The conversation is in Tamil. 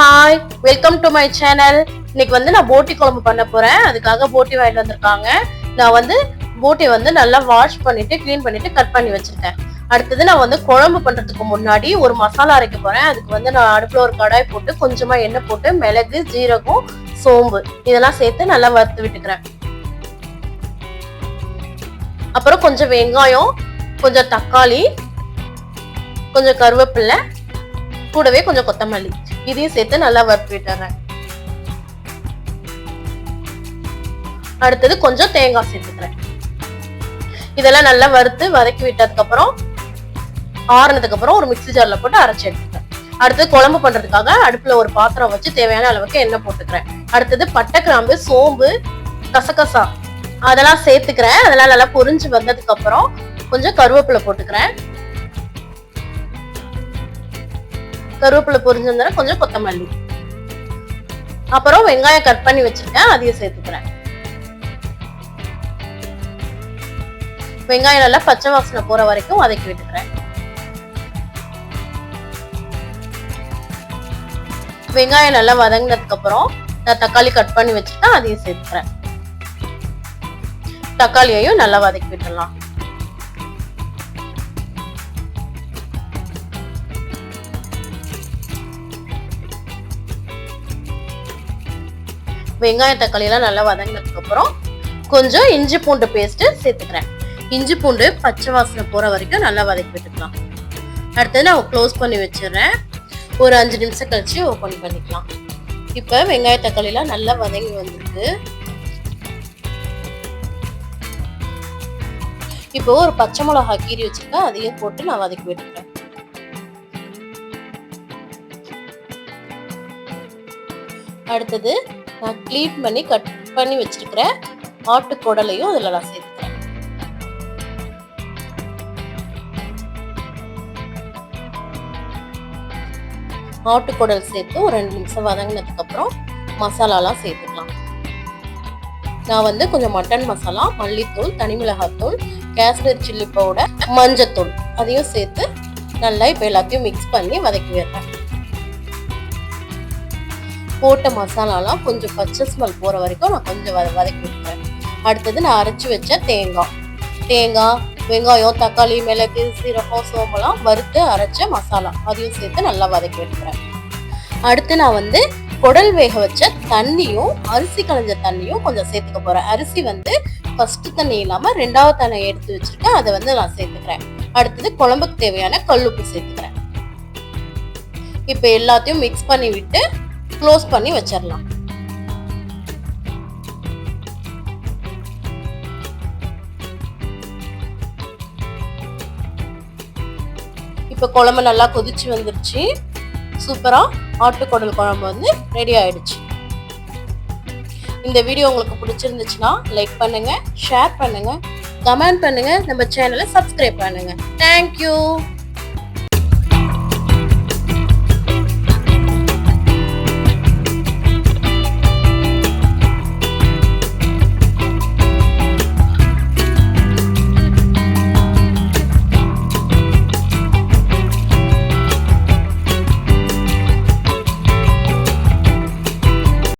Hi welcome to my channel இன்னைக்கு வந்து நான் போட்டி குழம்பு பண்ண போறேன். அதுக்காக போட்டி வாங்கிட்டு வந்திருக்காங்க. நான் வந்து போட்டி வந்து நல்லா வாஷ் பண்ணிட்டு க்ளீன் பண்ணிட்டு கட் பண்ணி வச்சிருக்கேன். அடுத்தது நான் வந்து குழம்பு பண்றதுக்கு முன்னாடி ஒரு மசாலா அரைக்க போறேன். அதுக்கு வந்து நான் அடுப்புல ஒரு கடாய் போட்டு கொஞ்சமா எண்ணெய் போட்டு மிளகு ஜீரகம் சோம்பு இதெல்லாம் சேர்த்து நல்லா வறுத்து விட்டுக்கிறேன். அப்புறம் கொஞ்சம் வெங்காயம் கொஞ்சம் தக்காளி கொஞ்சம் கருவேப்பிலை கூடவே கொஞ்சம் கொத்தமல்லி. இதையும் சேர்த்து நல்லா வறுத்து விட்டுறேன். அடுத்தது கொஞ்சம் தேங்காய் சேர்த்துக்கிறேன். இதெல்லாம் நல்லா வறுத்து வதக்கி விட்டதுக்கு அப்புறம் ஆறுனதுக்கு அப்புறம் ஒரு மிக்ஸி ஜார்ல போட்டு அரைச்சி எடுத்துக்கிறேன். அடுத்தது குழம்பு பண்றதுக்காக அடுப்புல ஒரு பாத்திரம் வச்சு தேவையான அளவுக்கு எண்ணெய் போட்டுக்கிறேன். அடுத்தது பட்டை கிராம்பு சோம்பு கசகசா. அதெல்லாம் சேர்த்துக்கிறேன். அதெல்லாம் நல்லா பொரிஞ்சு வந்ததுக்கு அப்புறம் கொஞ்சம் கருவேப்பிலை போட்டுக்கிறேன். கருவேப்பிலை பொரிஞ்சிருந்தா கொஞ்சம் கொத்தமல்லி. அப்புறம் வெங்காயம் கட் பண்ணி வச்சிருக்கேன் அதையும் சேர்த்துக்கிறேன். வெங்காயம் நல்லா பச்சை வாசனை போற வரைக்கும் வதக்கி விட்டுக்கிறேன். வெங்காயம் நல்லா வதங்கினதுக்கு அப்புறம் நான் தக்காளி கட் பண்ணி வச்சிருக்கேன் அதையும் சேர்த்துக்கிறேன். தக்காளியையும் நல்லா வதக்கி விட்டுடலாம். வெங்காய தக்காளியெல்லாம் நல்லா வதங்கினதுக்கு அப்புறம் கொஞ்சம் இஞ்சி பூண்டு பேஸ்ட்டு சேர்த்துக்கிறேன். இஞ்சி பூண்டு பச்சை வாசனை போகிற வரைக்கும் நல்லா வதக்கி விட்டுக்கலாம். அடுத்தது நான் க்ளோஸ் பண்ணி வச்சிடுறேன். ஒரு அஞ்சு நிமிஷம் கழித்து ஓப்பன் பண்ணிக்கலாம். இப்போ வெங்காய தக்காளி நல்லா வதங்கி வந்திருக்கு. இப்போ ஒரு பச்சை மிளகா கீரி வச்சுருக்கேன். அதையும் போட்டு நான் வதக்கி விட்டுக்கிறேன். அடுத்தது நான் க்ளீன் பண்ணி கட் பண்ணி வச்சிருக்கிற ஆட்டு குடலையும் அதில் நான் சேர்த்துக்கிறேன். ஆட்டு குடல் சேர்த்து ஒரு ரெண்டு நிமிஷம் வதங்கினதுக்கப்புறம் மசாலாலாம் சேர்த்துக்கலாம். நான் வந்து கொஞ்சம் மட்டன் மசாலா மல்லித்தூள் தனி மிளகாத்தூள் காஷ்மீர் சில்லி பவுடர் மஞ்சத்தூள் அதையும் சேர்த்து நல்லா இப்போ எல்லாத்தையும் மிக்ஸ் பண்ணி வதக்கி விடுறேன் போட்ட மசாலாலாம் கொஞ்சம் பச்சை ஸ்மெல் போகிற வரைக்கும் நான் கொஞ்சம் வத வதக்கி விட்டுறேன் அடுத்தது நான் அரைச்சி வச்ச தேங்காய். தேங்காய் வெங்காயம் தக்காளி மிளகு சீரகம் சோம்பெல்லாம் வறுத்து அரைச்ச மசாலா. அதையும் சேர்த்து நல்லா வதக்கி விட்டுறேன் அடுத்து நான் வந்து குடல் வேக வச்ச தண்ணியும் அரிசி களைஞ்ச தண்ணியும் கொஞ்சம் சேர்த்துக்க போகிறேன் அரிசி வந்து ஃபஸ்ட்டு தண்ணி இல்லாமல் ரெண்டாவது தண்ணி எடுத்து வச்சுருக்கேன். அதை வந்து நான் சேர்த்துக்கிறேன். அடுத்தது குழம்புக்கு தேவையான கல்லுப்பு சேர்த்துக்கிறேன். இப்போ எல்லாத்தையும் மிக்ஸ் பண்ணி விட்டு க்ளோஸ் பண்ணி வச்சிடலாம் இப்போ குழம்பு நல்லா கொதிச்சு வந்துருச்சு. சூப்பராக ஆட்டுக்குடல் குழம்பு வந்து ரெடி ஆயிடுச்சு. இந்த வீடியோ உங்களுக்கு பிடிச்சிருந்துச்சுன்னா லைக் பண்ணுங்க ஷேர் பண்ணுங்க கமெண்ட் பண்ணுங்க நம்ம சேனலை சப்ஸ்கிரைப் பண்ணுங்க. தேங்க்யூ